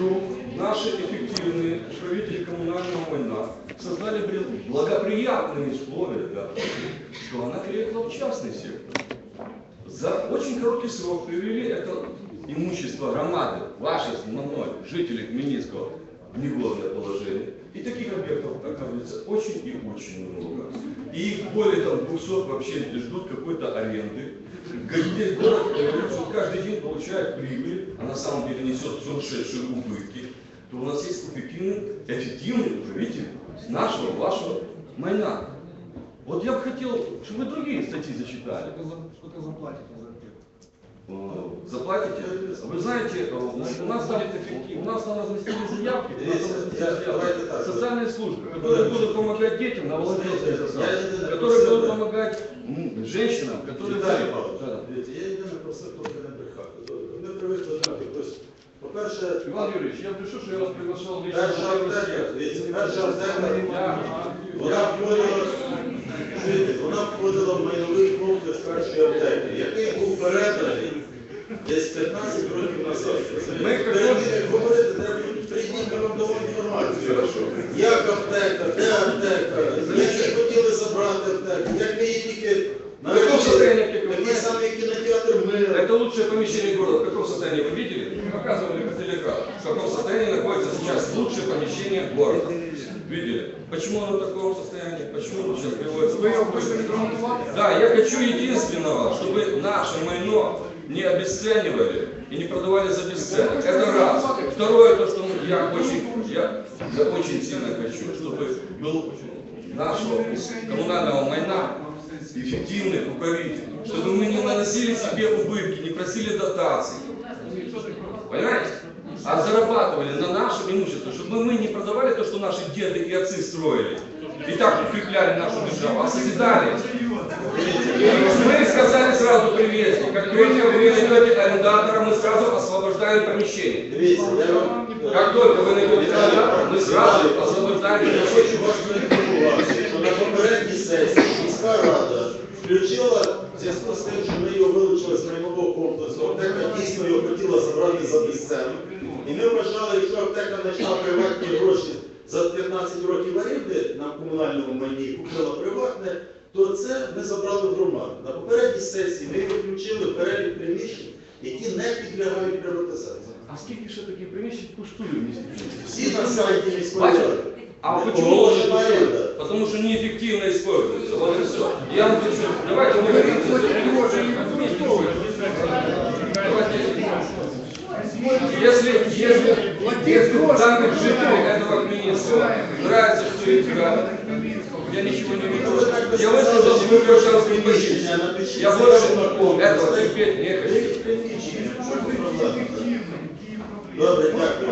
вдруг наши эффективные управители коммунального майна создали бл- благоприятные условия для того, что она переехала в частный сектор. За очень короткий срок привели это имущество громады, ваше основной, жителей Хмельницкого, в негодное положение. И таких объектов, оказывается, очень и очень много. И их более там 200 вообще ждут какой-то аренды. Где город что каждый день получает прибыль, а на самом деле несет сумасшедшие убытки, то у нас есть эффективный, эффективный управитель нашего, вашего майна. Вот я бы хотел, чтобы вы другие статьи зачитали. Сколько за- Сколько заплатите за Заплатите. Вы знаете, э, у нас там, у нас там разместили заявки, у нас там разместили Я- давайте заявки. так. социальные службы, которые будут помогать детям на волонтерской Я- основе, я- которые я- будут помогать м, женщинам, которые... Віталій Павлович, Да. дивіться, я єдине просив трохи не брехати. Ми привикли знати. Тобто, по-перше, Иван Юрьевич, я пишу, что я вас приглашал лично перша в аптека, университет. дивіться, перша аптека, Я- вона входила, чуєте, вона входила в майновий комплекс першої аптеки, який був переданий десь 15 років назад. Ми Перед тим, як говорити, треба прийняти, ми вам дамо інформацію. Як аптека, де аптека, як ви хотіли забрати аптеку, як ми її тільки В каком состоянии аптека? Вы такий знаете? самий кінотеатр мира. Это лучшее помещение города. В каком состоянии вы видели? Показывали по телеграфу. В каком состоянии находится сейчас лучшее помещение города. Видели? Почему оно в таком состоянии? Почему оно сейчас приводится? Ви його хочете відремонтувати? Да, я хочу единственного, чтобы наше майно не обесценивали и не продавали за бесценок. Это раз. Второе, то, что я очень, я, я очень сильно хочу, чтобы был нашего коммунального майна эффективный управитель, чтобы мы не наносили себе убытки, не просили дотаций. Понимаете? А зарабатывали на нашем имуществе, чтобы мы не продавали то, что наши деды и отцы строили. И так укрепляли нашу державу, а созидали. Как только вы найдете арендатора, мы сразу освобождаем помещение. Дивіться, я вам Как только вы найдете арендатора, мы сразу освобождаем Я хочу помещение. вас проінформувати, що на попередній сесії міська рада включила в зв'язку з тим, що ми його вилучили з майнового комплексу, аптека дійсно його хотіла забрати за безцінок. І ми вважали, якщо аптека знайшла приватні гроші за 15 років оренди на комунальному майні і купила приватне, то це ми забрали в громаду. На попередній сесії ми його включили в перелік приміщень, які не підлягають приватизації. А скільки ще такі приміщення коштують в місті? Всі на сайті міської Бачите? ради. А почему Оголошена лучше оренда. Потому что неэффективно используется. Вот и все. Я вам хочу, давайте мы Если, если, если данных жителей этого Хмельницкого нравится, что их играют, я ничего не вижу. Я высказал свою гражданскую позицию. Я больше этого терпеть не хочу. Добре, дякую.